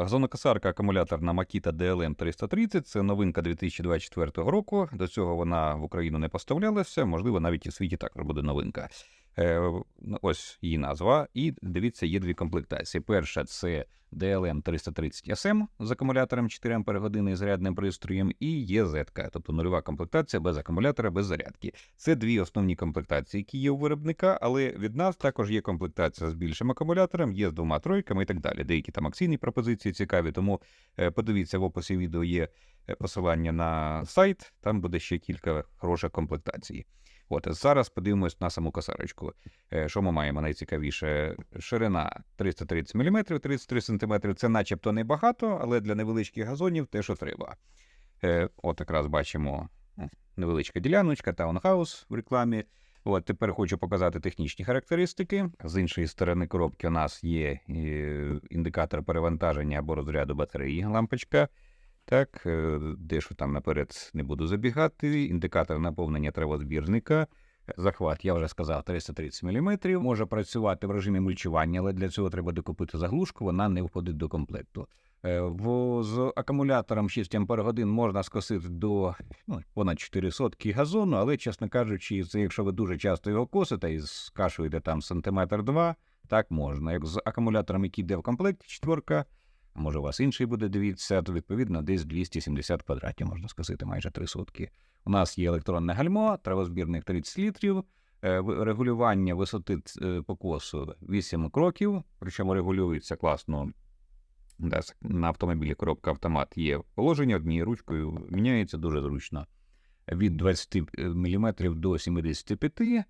Газонокосарка акумуляторна Makita DLM 330 це новинка 2024 року. До цього вона в Україну не поставлялася, можливо, навіть і світі також буде новинка. Е, ось її назва. І дивіться, є дві комплектації. Перша це DLM 330 SM з акумулятором 4 Ах і зарядним пристроєм, і є Z, тобто нульова комплектація без акумулятора, без зарядки. Це дві основні комплектації, які є у виробника, але від нас також є комплектація з більшим акумулятором, є з двома тройками і так далі. Деякі там акційні пропозиції цікаві, тому е, подивіться в описі відео є е, посилання на сайт, там буде ще кілька хороших комплектацій. От зараз подивимось на саму косарочку. Е, Що ми маємо найцікавіше? Ширина 330 мм, 33 см. Це начебто небагато, але для невеличких газонів те, що треба. Е, От якраз бачимо невеличка діляночка, таунхаус в рекламі. От тепер хочу показати технічні характеристики. З іншої сторони коробки у нас є е, індикатор перевантаження або розряду батареї, лампочка. Так, е, дещо там наперед не буду забігати. Індикатор наповнення травозбірника. Захват, я вже сказав, 330 мм. Може працювати в режимі мульчування, але для цього треба докупити заглушку, вона не входить до комплекту. Е, В, з акумулятором 6 Ах можна скосити до ну, понад 4 сотки газону, але, чесно кажучи, це якщо ви дуже часто його косите і скашуєте там сантиметр два, так можна. Як з акумулятором, який йде в комплекті, четверка, а може у вас інший буде, дивіться, то відповідно десь 270 квадратів можна скосити, майже 3 сотки. У нас є електронне гальмо, травозбірник 30 літрів, е, регулювання висоти е, покосу 8 кроків, причому регулюється класно. На автомобілі коробка автомат є положення однією ручкою, міняється дуже зручно. Від 20 мм до 75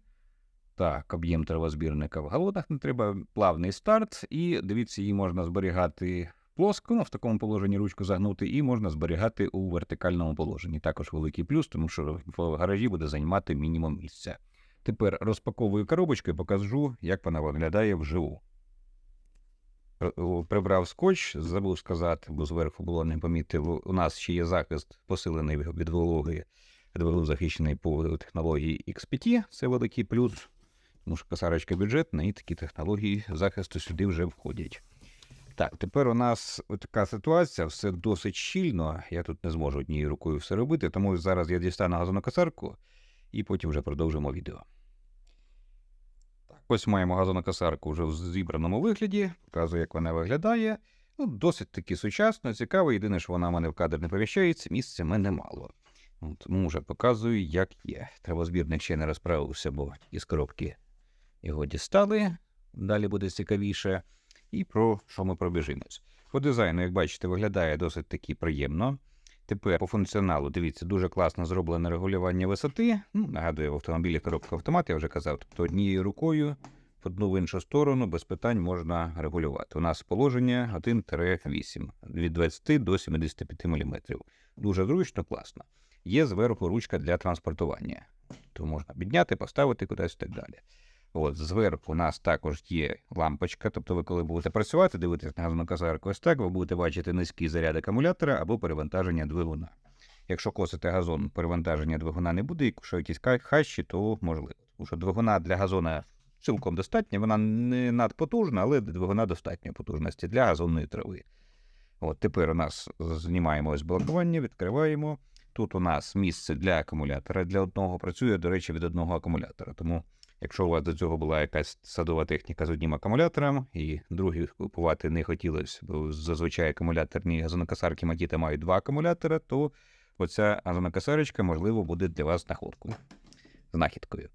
так, об'єм травозбірника в галонах не треба, плавний старт, і дивіться, її можна зберігати плоско, ну, в такому положенні ручку загнути, і можна зберігати у вертикальному положенні. Також великий плюс, тому що в гаражі буде займати мінімум місця. Тепер розпаковую коробочку і покажу, як вона виглядає вживу. Прибрав скотч, забув сказати, бо зверху було не помітив. У нас ще є захист посилений від вологи, двигун захищений по технології XPT, це великий плюс. Тому що косарочка бюджетна, і такі технології захисту сюди вже входять. Так, тепер у нас така ситуація, все досить щільно. Я тут не зможу однією рукою все робити, тому зараз я дістану газонокосарку і потім вже продовжимо відео. Так, ось маємо газонокосарку вже в зібраному вигляді. Показую, як вона виглядає. Ну, досить таки сучасно, цікаво. Єдине, що вона в мене в кадр не поміщається, місця мене мало. Тому вже показую, як є. Травозбірник ще не розправився, бо із коробки його дістали. Далі буде цікавіше. І про що ми пробіжимось. По дизайну, як бачите, виглядає досить таки приємно. Тепер по функціоналу, дивіться, дуже класно зроблене регулювання висоти. Ну, нагадую, в автомобілі коробка автомат, я вже казав. Тобто однією рукою в одну в іншу сторону без питань можна регулювати. У нас положення 1-8 від 20 до 75 мм. Дуже зручно, класно. Є зверху ручка для транспортування. То можна підняти, поставити кудись і так далі. От, зверху у нас також є лампочка, тобто ви коли будете працювати, дивитися на газовну косарку ось так, ви будете бачити низький заряд акумулятора або перевантаження двигуна. Якщо косите газон, перевантаження двигуна не буде, якщо якісь хащі, то можливо. Тому що двигуна для газона цілком достатньо, вона не надпотужна, але двигуна достатньо потужності для газонної трави. От тепер у нас знімаємо ось блокування, відкриваємо. Тут у нас місце для акумулятора. Для одного працює, до речі, від одного акумулятора. Тому Якщо у вас до цього була якась садова техніка з одним акумулятором, і другий купувати не хотілося, бо зазвичай акумуляторні газонокосарки Makita мають два акумулятора, то оця газонокосарочка, можливо, буде для вас знаходкою. Знахідкою.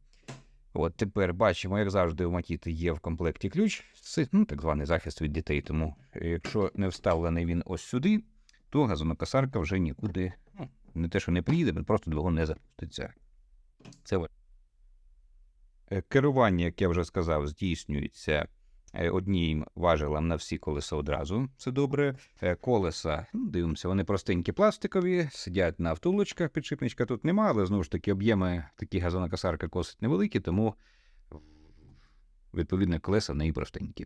От тепер бачимо, як завжди, у Makita є в комплекті ключ, це ну, так званий захист від дітей. Тому якщо не вставлений він ось сюди, то газонокосарка вже нікуди ну, не те, що не приїде, просто двигун не запуститься. Це Керування, як я вже сказав, здійснюється е, одним важелем на всі колеса одразу. Це добре. Е, Колеса, ну, дивимося, вони простенькі пластикові, сидять на втулочках, підшипничка тут немає, але знову ж таки об'єми такі газонокосарка косить невеликі, тому відповідно колеса в неї простенькі.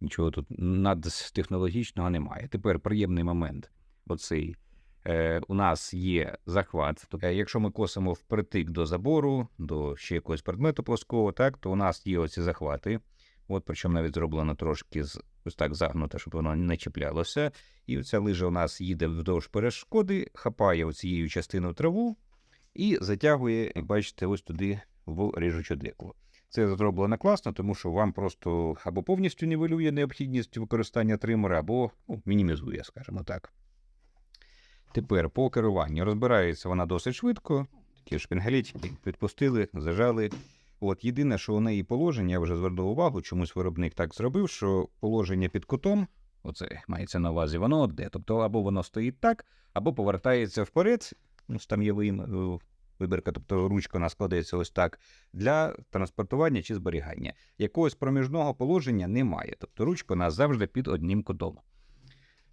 Нічого тут надтехнологічного немає. Тепер приємний момент. Оцей. Е, у нас є захват. Тобто, якщо ми косимо впритик до забору, до ще якогось предмету плоского, так, то у нас є оці захвати. От причому навіть зроблено трошки з ось так загнута, щоб воно не чіплялося. І оця лижа у нас їде вздовж перешкоди, хапає оцією частину траву і затягує, як бачите, ось туди в ріжучу деку. Це зроблено класно, тому що вам просто або повністю нівелює необхідність використання тримера, або ну, мінімізує, скажімо так. Тепер по керуванню розбирається вона досить швидко. Такі шпінгалетики відпустили, зажали. От єдине, що у неї положення, я вже звернув увагу, чомусь виробник так зробив, що положення під кутом, оце мається на увазі, воно одне. Тобто або воно стоїть так, або повертається вперед. Ну, там є е, вибірка, тобто ручка нас складається ось так, для транспортування чи зберігання. Якогось проміжного положення немає. Тобто ручка у нас завжди під одним кутом.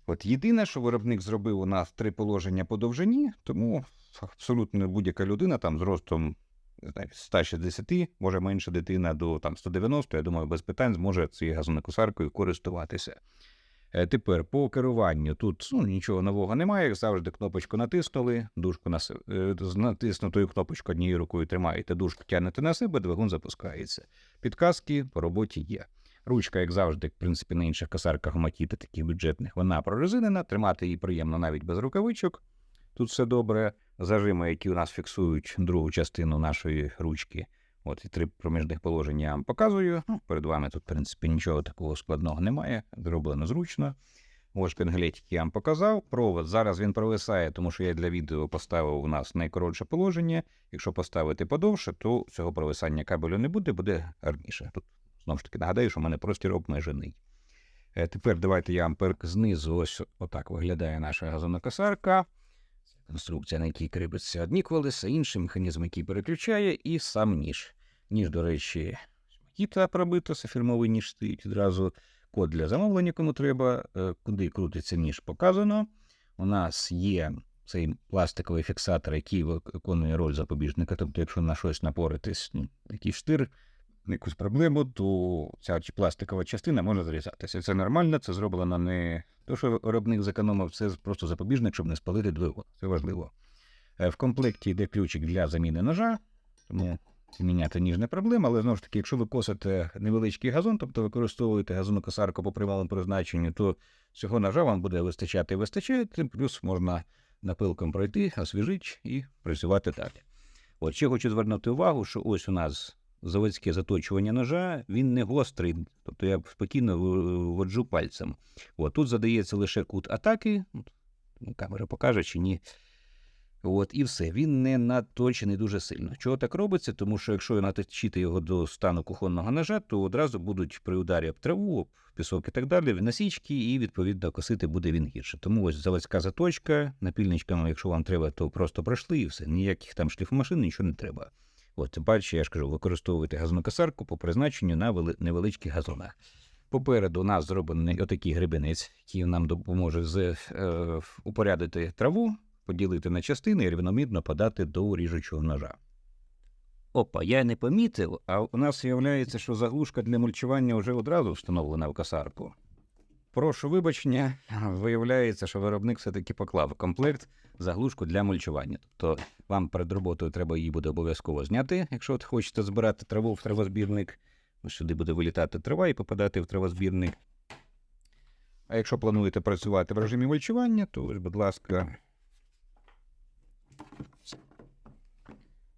От єдине, що виробник зробив у нас три положення по довжині, тому абсолютно будь-яка людина там з ростом не знаю, 160, може менша дитина до там 190, я думаю, без питань зможе цією газонокосаркою користуватися. Е, Тепер по керуванню тут ну, нічого нового немає. Як завжди, кнопочку натиснули, дужку на е, з натиснутою кнопочкою однією рукою тримаєте, дужку тягнете на себе, двигун запускається. Підказки по роботі є. Ручка, як завжди, в принципі, на інших косарках Макіта, таких бюджетних, вона прорезинена, тримати її приємно навіть без рукавичок. Тут все добре. Зажими, які у нас фіксують другу частину нашої ручки. От і три проміжних положення я вам показую. Ну, перед вами тут, в принципі, нічого такого складного немає. Зроблено зручно. Ось шпінгалетики я вам показав. Провод зараз він провисає, тому що я для відео поставив у нас найкоротше положення. Якщо поставити подовше, то цього провисання кабелю не буде, буде гарніше. Тут знову ж таки нагадаю, що в мене простір обмежений. Е, Тепер давайте я вам знизу ось отак виглядає наша газонокосарка. Конструкція, на якій кріпиться одні колеса, інший механізм, який переключає, і сам ніж. Ніж, до речі, Макіта пробито, це фірмовий ніж стоїть відразу. Код для замовлення, кому треба, е, куди крутиться ніж, показано. У нас є цей пластиковий фіксатор, який виконує роль запобіжника. Тобто, якщо на щось напоритись, ну, якийсь штир, якусь проблему, то ця пластикова частина може зрізатися. Це нормально, це зроблено не то, що виробник зекономив, це просто запобіжник, щоб не спалити двигун. Це важливо. Е, В комплекті йде ключик для заміни ножа, тому міняти ніж не проблема, але знову ж таки, якщо ви косите невеличкий газон, тобто використовуєте газонокосарку по привалому призначенню, то цього ножа вам буде вистачати і вистачає, плюс можна напилком пройти, освіжити і працювати далі. От ще хочу звернути увагу, що ось у нас заводське заточування ножа, він не гострий, тобто я спокійно воджу пальцем. От, тут задається лише кут атаки, ну, камера покаже чи ні. От, і все. Він не наточений дуже сильно. Чого так робиться? Тому що якщо наточити його до стану кухонного ножа, то одразу будуть при ударі об траву, об пісок і так далі, насічки, і відповідно косити буде він гірше. Тому ось заводська заточка, напільничками, якщо вам треба, то просто пройшли і все. Ніяких там шліфмашин, нічого не треба. От, тим паче, я ж кажу, використовуйте газонокосарку по призначенню на вели- невеличких газонах. Попереду у нас зроблений отакий гребенець, який нам допоможе з, е, упорядити траву, поділити на частини і рівномірно подати до ріжучого ножа. Опа, я не помітив, а у нас виявляється, що заглушка для мульчування вже одразу встановлена в косарку. Прошу вибачення, виявляється, що виробник все-таки поклав комплект заглушку для мульчування. Тобто вам перед роботою треба її буде обов'язково зняти, якщо от хочете збирати траву в травозбірник. Сюди буде вилітати трава і попадати в травозбірник. А якщо плануєте працювати в режимі мульчування, то будь ласка,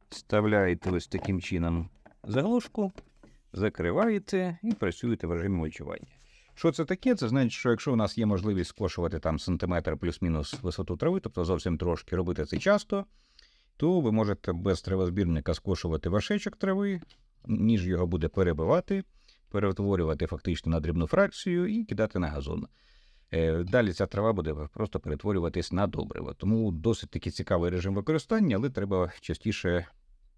вставляєте ось таким чином заглушку, закриваєте і працюєте в режимі мульчування. Що це таке? Це значить, що якщо у нас є можливість скошувати там сантиметр плюс-мінус висоту трави, тобто зовсім трошки робити це часто, то ви можете без травозбірника скошувати вершечок трави, ніж його буде перебивати, перетворювати фактично на дрібну фракцію і кидати на газон. Е, Далі ця трава буде просто перетворюватись на добриво. Тому досить таки цікавий режим використання, але треба частіше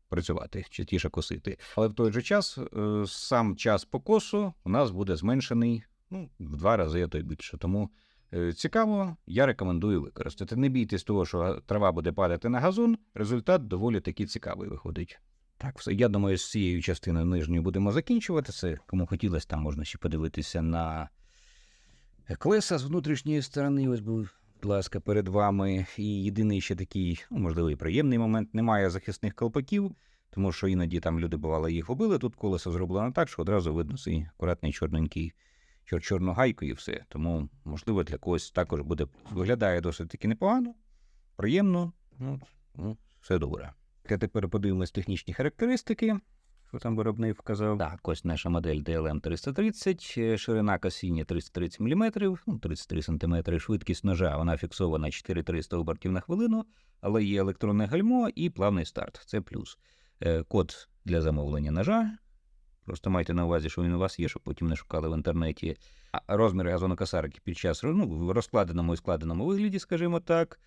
працювати, частіше косити. Але в той же час е, сам час покосу у нас буде зменшений ну, в два рази, а то й більше. Тому е, цікаво, я рекомендую використати. Не бійтесь того, що трава буде падати на газон. Результат доволі таки цікавий виходить. Так, все. Я думаю, з цією частиною нижньою будемо закінчувати це. Кому хотілося, там можна ще подивитися на клеса з внутрішньої сторони. Ось був. будь ласка, перед вами. І єдиний ще такий, ну, можливо, і приємний момент. Немає захисних колпаків, тому що іноді там люди бували їх убили. Тут колесо зроблено так, що одразу видно цей акуратний чорненький чор- чорну гайку і все. Тому, можливо, для когось також буде. Виглядає досить таки непогано, приємно. Ну, ну, все добре. А тепер подивимось технічні характеристики. Що там виробник вказав? Так, ось наша модель DLM 330, е, ширина касіння 330 мм, ну, 33 см, швидкість ножа, вона фіксована 4300 обертів на хвилину, але є електронне гальмо і плавний старт. Це плюс. Е, Код для замовлення ножа. Просто майте на увазі, що він у вас є, щоб потім не шукали в інтернеті. А розміри газонокосарки під час ну, в розкладеному і складеному вигляді, скажімо так.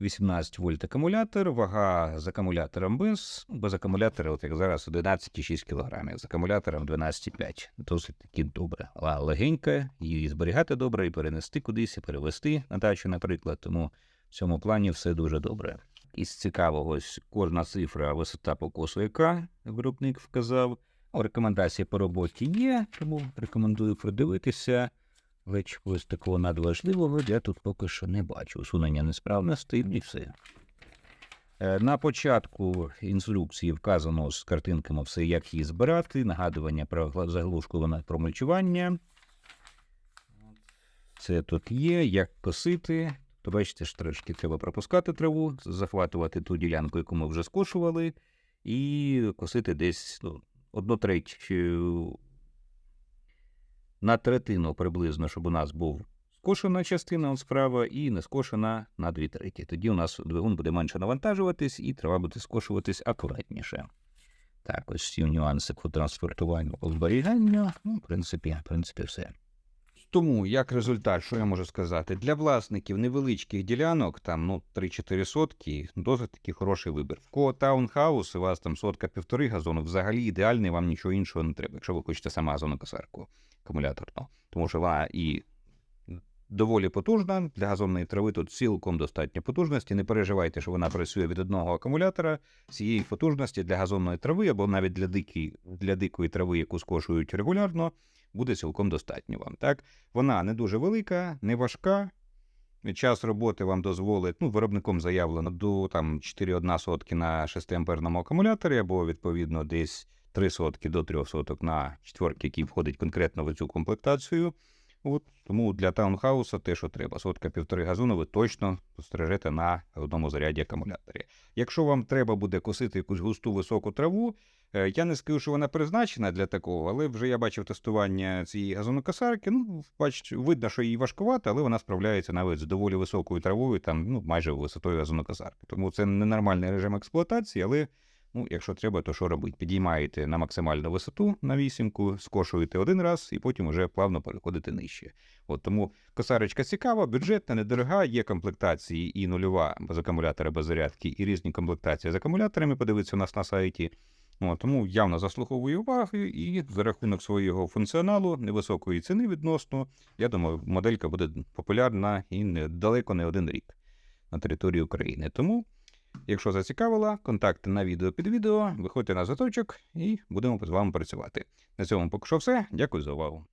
18 вольт акумулятор, вага з акумулятором без, ну, без акумулятора, от як зараз 11,6 кг, з акумулятором 12,5. Досить таки добре. А легенька, її зберігати добре, і перенести кудись, і перевести на дачу, наприклад. Тому в цьому плані все дуже добре. Із цікавого, ось кожна цифра, висота покосу, яка виробник вказав. Рекомендації по роботі є, тому рекомендую придивитися. Але чогось такого надважливого я тут поки що не бачу. Усунення несправностей і все. Е, На початку інструкції вказано з картинками все, як її збирати, нагадування про заглушку промульчування. Це тут є, як косити. То бачите, що трошки треба пропускати траву, захватувати ту ділянку, яку ми вже скошували, і косити десь ну, одну треть на третину приблизно, щоб у нас був скошена частина справа і не скошена на дві треті. Тоді у нас двигун буде менше навантажуватись і трава буде скошуватись акуратніше. Так, ось ці нюанси по транспортуванню зберігання. Ну, в принципі, в принципі, все. Тому, як результат, що я можу сказати, для власників невеличких ділянок, там ну 3-4 сотки, досить таки хороший вибір. В кого таунхаус, у вас там сотка півтори газону, взагалі ідеальний, вам нічого іншого не треба, якщо ви хочете саме газонокосарку акумуляторну. Тому що вона і доволі потужна. Для газонної трави тут цілком достатньо потужності. Не переживайте, що вона працює від одного акумулятора. Цієї потужності для газонної трави або навіть для дикої, для дикої трави, яку скошують регулярно, буде цілком достатньо вам. Так? Вона не дуже велика, не важка. Час роботи вам дозволить, ну, виробником заявлено до там 4,1 сотки на 6 амперному акумуляторі, або відповідно десь 3 сотки до 3 соток на четверки, який входить конкретно в цю комплектацію. От, тому для таунхауса те, що треба. Сотка півтори газону ви точно спостережете на одному заряді акумуляторі. Якщо вам треба буде косити якусь густу високу траву, е, я не скажу, що вона призначена для такого, але вже я бачив тестування цієї газонокосарки. Ну, бачите, видно, що їй важкувато, але вона справляється навіть з доволі високою травою, там ну майже висотою газонокосарки. Тому це ненормальний режим експлуатації, але. Ну, якщо треба, то що робити? Підіймаєте на максимальну висоту на вісімку, скошуєте один раз і потім уже плавно переходите нижче. От тому косарочка цікава, бюджетна, недорога, є комплектації і нульова без акумулятора, без зарядки, і різні комплектації з акумуляторами. Подивитися у нас на сайті. От, тому явно заслуговує уваги і за рахунок свого функціоналу, невисокої ціни відносно, я думаю, моделька буде популярна і далеко не один рік на території України. Тому. Якщо зацікавила, контакти на відео під відео, виходьте на заточок і будемо з вами працювати. На цьому поки що все. Дякую за увагу.